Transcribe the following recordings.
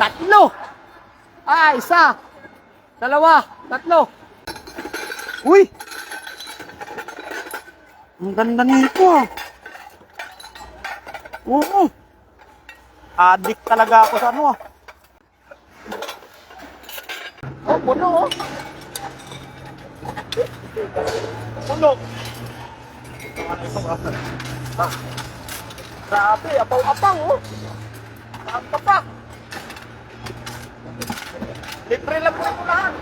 Tatlo! Ah, isa! Dalawa! Tatlo! Uy! Ang ganda nito ah. Oo. Addict talaga ako sa ano ah. Oh, puno oh. Puno. Ah. Grabe, apaw-apaw oh. Ang tapak. Libre lang po ito lahat.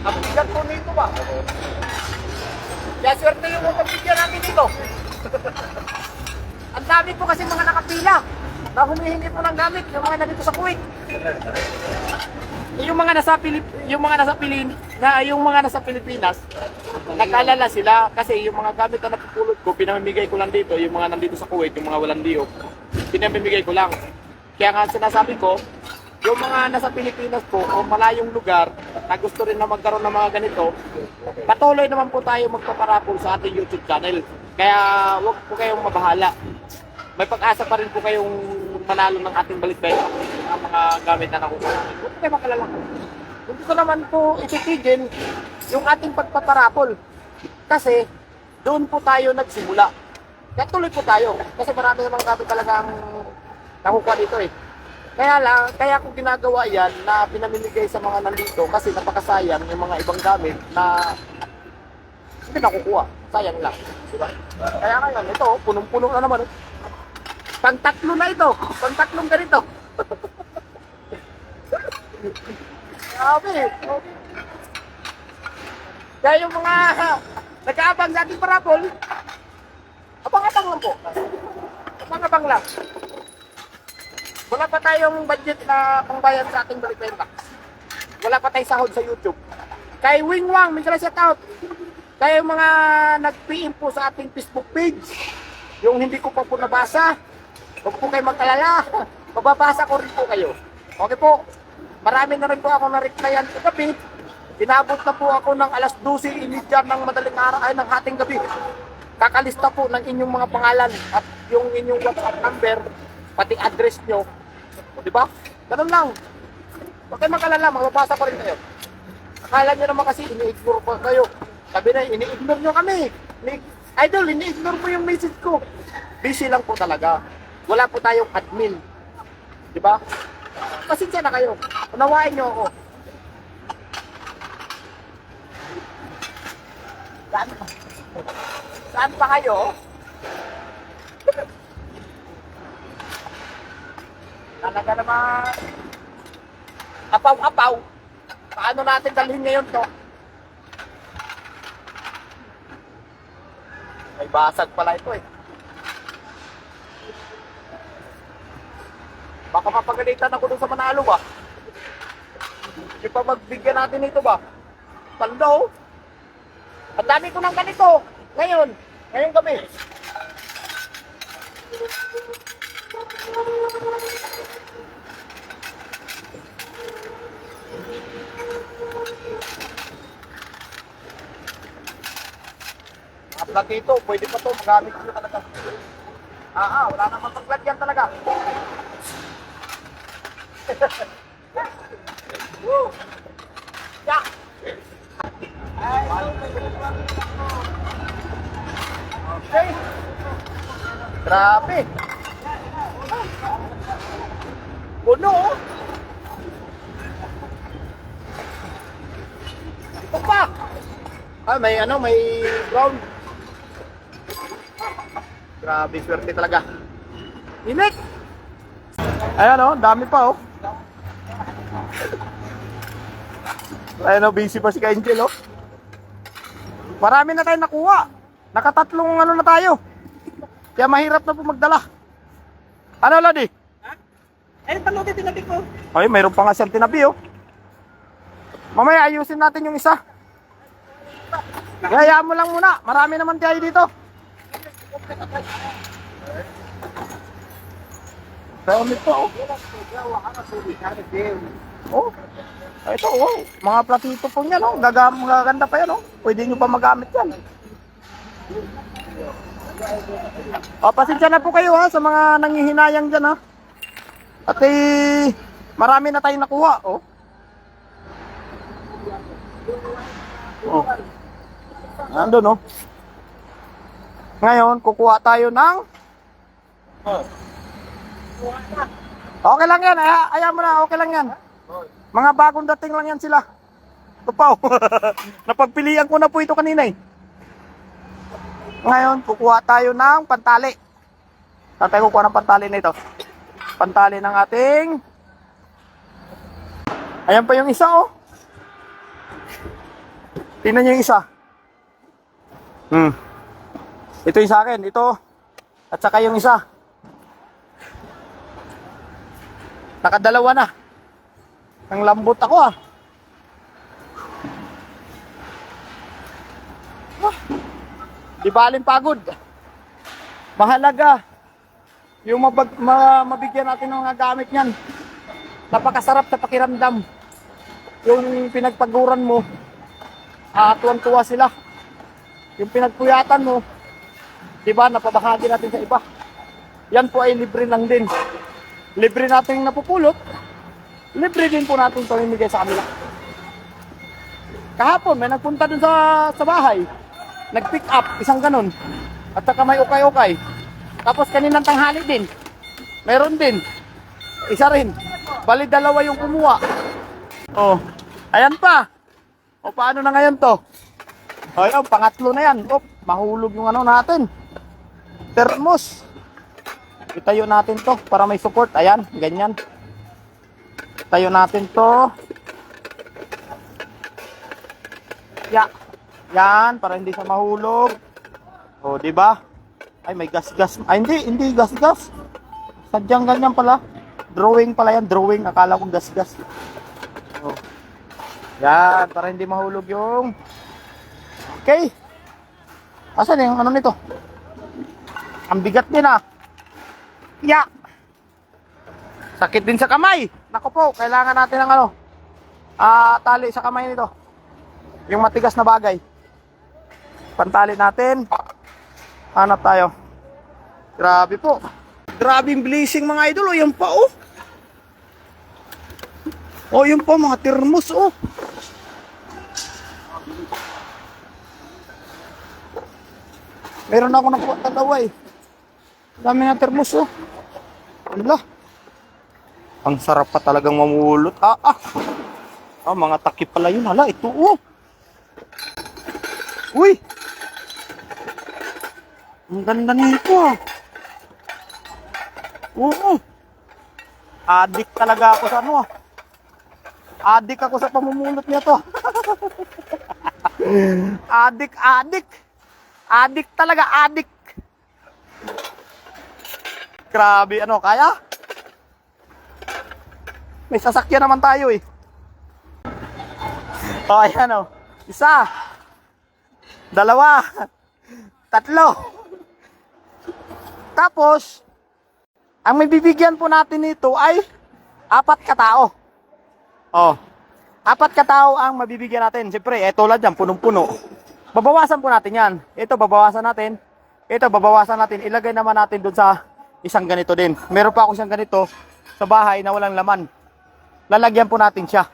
Ang bigat po nito ba? Kaya swerte yung kapigyan natin dito. Ang dami po kasi mga nakapila na humihingi po ng gamit yung mga nandito sa Kuwait. Yung mga nasa Pilip yung mga nasa Pilin na yung mga nasa Pilipinas nagkalala sila kasi yung mga gamit na napupulot ko pinamimigay ko lang dito yung mga nandito sa Kuwait yung mga walang diyo pinamimigay ko lang kaya nga sinasabi ko yung mga nasa Pilipinas po o malayong lugar na gusto rin na magkaroon ng mga ganito patuloy naman po tayo magpaparapol sa ating YouTube channel kaya wag po kayong mabahala may pag-asa pa rin po kayong manalo ng ating balikbeta ang mga gamit na nakukuha. Huwag po kayo makalala. Hindi ko naman po ititigil yung ating pagpaparapol. Kasi doon po tayo nagsimula. Kaya tuloy po tayo. Kasi marami namang gamit talagang nakukuha dito eh. Kaya lang, kaya ko ginagawa yan na pinamimigay sa mga nandito kasi napakasayang yung mga ibang gamit na hindi nakukuha. Sayang lang. Diba? Kaya ngayon, ito, punong-puno na naman. Pangtatlo na ito. Pangtatlong ganito. Grabe. Kaya yung mga nag-aabang sa ating parapol, abang-abang lang po. Abang-abang lang. Wala pa tayong budget na pangbayad sa ating balikbenta. Wala pa tayong sahod sa YouTube. Kay Wing Wang, may shout out. Yung mga nag-PM po sa ating Facebook page, yung hindi ko pa po nabasa, huwag po kayo magkalala. Mababasa ko rin po kayo. Okay po. Marami na rin po ako na-replyan kagabi. Inabot na po ako ng alas 12.30 ng madaling araw ay ng hating gabi. Kakalista po ng inyong mga pangalan at yung inyong WhatsApp number, pati address nyo. Di ba? Ganun lang. Huwag kayo magkalala, mababasa ko rin kayo. Akala nyo naman kasi ini-ignore ko kayo. Sabi na, ini-ignore nyo kami. Idol, ini-ignore mo yung message ko. Busy lang po talaga. Wala po tayong admin. Di ba? Pasensya na kayo. Unawain nyo ako. Saan pa? Saan pa kayo? Talaga naman. Apaw-apaw. Paano natin dalhin ngayon to? May basag pala ito eh. Baka mapagalitan ako dun sa Manalo ba? Hindi pa magbigyan natin ito ba? Pando. Ang dami ko ng ganito. Ngayon. Ngayon kami. Vlog dito, pwede pa to, magamit nyo talaga. Ah, ah, wala namang paglagyan talaga. Grabe. Puno. oh. Ito pa. Ah, may ano, may brown. Grabe, swerte talaga. Init! Ayan oh, dami pa oh. Ayan oh, busy pa si Angel oh. Marami na tayo nakuha. Nakatatlong ano na tayo. Kaya mahirap na po magdala. Ano, Lodi? Eh, palutin tinabi ko. Ay, mayroon pa nga siyang tinabi oh. Mamaya ayusin natin yung isa. Hayaan mo lang muna. Marami naman tayo dito. Dami pa oh. Oh. Ah, Ito, oh. Mga platito po yan, oh. Gagam, gaganda pa yan, oh. Pwede nyo pa magamit yan. O, pasensya na po kayo, ha, sa mga nangihinayang dyan, ha. At eh, marami na tayong nakuha, oh. Oh. Nandun, oh. Ngayon, kukuha tayo ng... Okay lang yan, ay, ayaw mo na, okay lang yan. Mga bagong dating lang yan sila. Ito oh. Napagpilian ko na po ito kanina, eh. Ngayon, kukuha tayo ng pantali. Saan tayo kukuha ng pantali na ito? Pantali ng ating... Ayan pa yung isa, oh. Tingnan niyo yung isa. Hmm. Ito yung sa akin, ito. At saka yung isa. Nakadalawa na. Ang lambot ako ah. Ah, Di baling pagod. Mahalaga. Yung mabag, ma, mabigyan natin ng gamit niyan. Napakasarap sa pakiramdam. Yung pinagpaguran mo, ah, tuwan-tuwa sila. Yung pinagpuyatan mo, di ba, napabahagi natin sa iba. Yan po ay libre lang din. Libre natin napupulot, libre din po natin pamimigay sa kanila. Kahapon, may nagpunta dun sa, sa bahay. Nag-pick up, isang ganun. At saka may ukay-ukay. Tapos kaninang tanghali din. Meron din. Isa rin. Bali dalawa yung kumuha. Oh, ayan pa. O paano na ngayon to? O yun, pangatlo na yan. Oh, mahulog yung ano natin. Thermos. Itayo natin to para may support. Ayan, ganyan. Tayo natin to. Ya. Yan, para hindi siya mahulog. O, di ba? Ay, may gas-gas. Ay, hindi, hindi gas-gas. Sadyang ganyan pala. Drawing pala yan, drawing. Akala ko gas-gas. O. Yan, para hindi mahulog yung... Okay. Asan yung ano nito? Ang bigat din ah. Ya. Sakit din sa kamay. Nako po, kailangan natin ng ano? Ah, tali sa kamay nito. Yung matigas na bagay. Pantali natin. Hanap tayo. Grabe po. Grabe yung blessing mga idol. O, yan pa oh. O, yun po mga termos oh. Meron ako nakuha dalawa eh. Dami na termos oh. Wala. Ang sarap pa talagang mamulot. Ah, ah. Ah, mga takip pala yun. Hala, ito oh. Uy! Ang ganda nito ah. Oo. Adik talaga ako sa ano ah. Adik ako sa pamumulot nito. adik, adik. Adik talaga, adik. Grabe, ano, kaya? May sasakyan naman tayo eh. O, oh, ayan o. Isa. Dalawa. Tatlo. Tapos, ang may bibigyan po natin nito ay apat katao. Oh. Apat katao ang mabibigyan natin. Siyempre, eh tulad yan, punong-puno. Babawasan po natin yan. Ito, babawasan natin. Ito, babawasan natin. Ilagay naman natin doon sa isang ganito din. Meron pa ako isang ganito sa bahay na walang laman. Lalagyan po natin siya.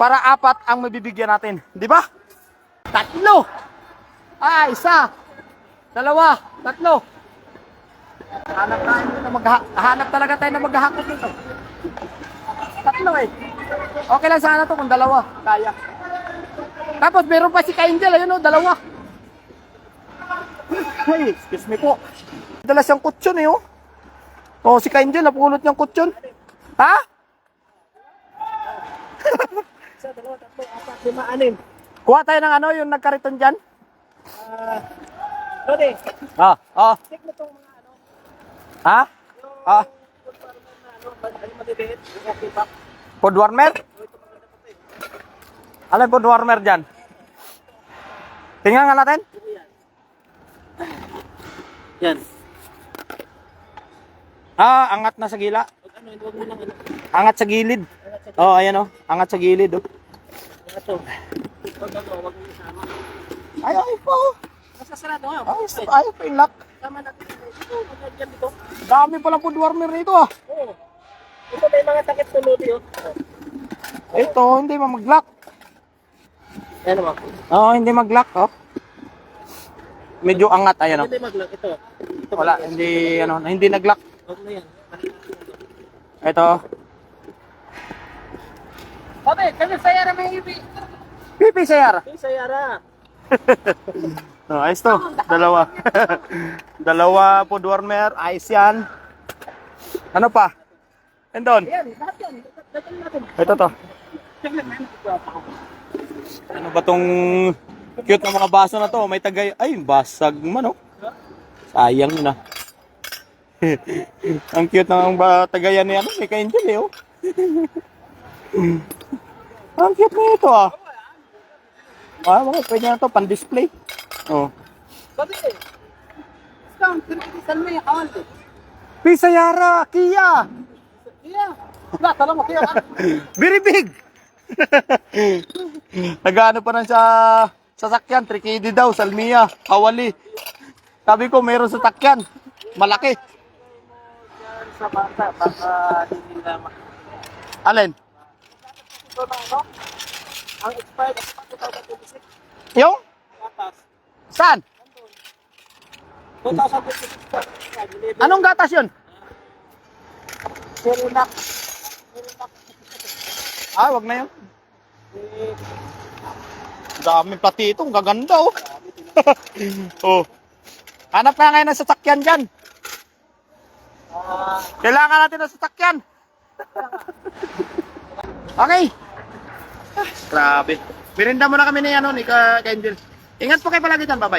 Para apat ang mabibigyan natin. Di ba? Tatlo! Ah, isa! Dalawa! Tatlo! Hanap tayo na mag hanap talaga tayo na maghahakot nito. Tatlo eh. Okay lang sana to kung dalawa. Kaya. Tapos meron pa si Kaingel, ayun o, dalawa. Ay, excuse me po. Dala siyang kutsyon eh oh. Oh, si Kaingel, napulot niyang kutsyon. Ha? Isa, dalawa, tatlo, apat, lima, anim. Kuha tayo ng ano, yung nagkariton dyan. Ah, Lodi, Ah, ah. check mo tong mga ano, Ha? Ah, food farmer na ano, ano matitiit, yung okay food warmer? Alam food warmer dyan? Tingnan nga natin. Yan. Ah, angat na sa gila. Ano, ano, Angat sa gilid. Oh, ayan oh. Angat sa gilid oh. Ito. Ay, ay po. Nasa sarado nga. Ay, ay po yung lock. Tama natin dito. Pag dyan dito. Dami palang food warmer rito ah. Oo. Ito may mga takip sa lodi oh. Ito, hindi mo mag-lock. Yan naman. Oo, hindi mag-lock oh. Medyo angat, ayan oh. Hindi maglag ito. Ito Wala, hindi, ano, hindi nag-lock. Huwag na yan. Ito. Obe, kami sa yara may ibi. Pipi sayar. Kami sa yara. Oh, ayos to. Dalawa. Dalawa food warmer. Ayos yan. Ano pa? Lahat yan. Dating natin. Ito to. Ano ba tong cute na mga baso na to? May tagay. Ay, basag man oh. Sayang na. Ang cute ng ba tagayan ni ano, ni Ka-Angel eh oh. Ang cute na ito ah. Ah, mga pwede na to pan-display. Oh. Eh. Eh. Pisayara, Kia. Iya. Wala, tala mo kaya ka. Very big. Nagano pa na sa sasakyan, trikidi daw, salmiya, kawali. Sabi ko, meron sa sakyan. Malaki. Sa bata, baka hindi na Alin? Ito na ano? Ang expired, ang 2026. Yung? Gatas. Saan? 2026 pa. Anong gatas yun? Serinak. Ah, wag na yun. Daming platito, ang gaganda oh. oh. Hanap nga ngayon ng sasakyan dyan. Kailangan natin ng sasakyan. okay. Ah, grabe. Birinda mo na kami ni ano, ni Ka Kendall. Ingat po kayo palagi dyan, bye-bye.